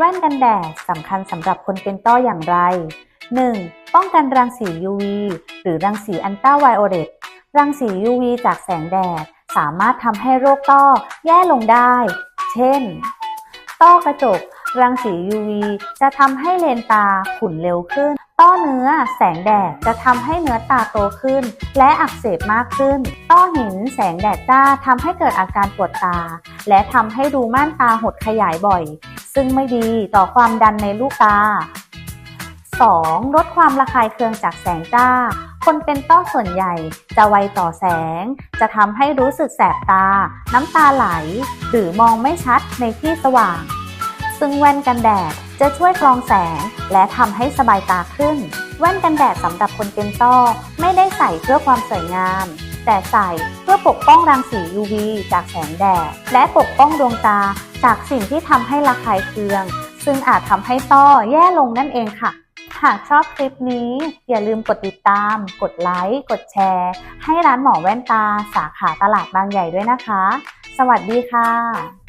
แว่นกันแดดสำคัญสำหรับคนเป็นต้ออย่างไร 1. ป้องกันรังสี UV หรือรังสีอันตราไวโอเลตรังสี UV จากแสงแดด สามารถทำให้โรคต้อแย่ลงได้ เช่น ต้อกระจก รังสี UV จะทำให้เลนตาขุ่นเร็วขึ้น ต้อเนื้อ แสงแดดจะทำให้เนื้อตาโตขึ้น และอักเสบมากขึ้น ต้อหิน แสงแดดจ้าทำให้เกิดอาการปวดตา และทำให้ดูม่านตาหดขยายบ่อย ซึ่งไม่ดีต่อความดันในลูกตา 2. ลดความระคายเคืองจากแสงจ้า คนเป็นต้อส่วนใหญ่จะไวต่อแสง จะทำให้รู้สึกแสบตา น้ำตาไหล หรือมองไม่ชัดในที่สว่าง ซึ่งแว่นกันแดดจะช่วยกรองแสงและทำให้สบายตาขึ้น แว่นกันแดดสำหรับคนเป็นต้อไม่ได้ใส่เพื่อความสวยงาม แต่ใส่เพื่อปกป้องรังสี UV จากแสงแดด และปกป้องดวงตา จากสิ่งที่ทำให้ระคายเคือง ซึ่งอาจทำให้ต้อแย่ลงนั่นเองค่ะ หากชอบคลิปนี้อย่าลืมกดติดตาม กดไลค์ กดแชร์ ให้ร้านหมอแว่นตา สาขาตลาดบางใหญ่ด้วยนะคะ สวัสดีค่ะ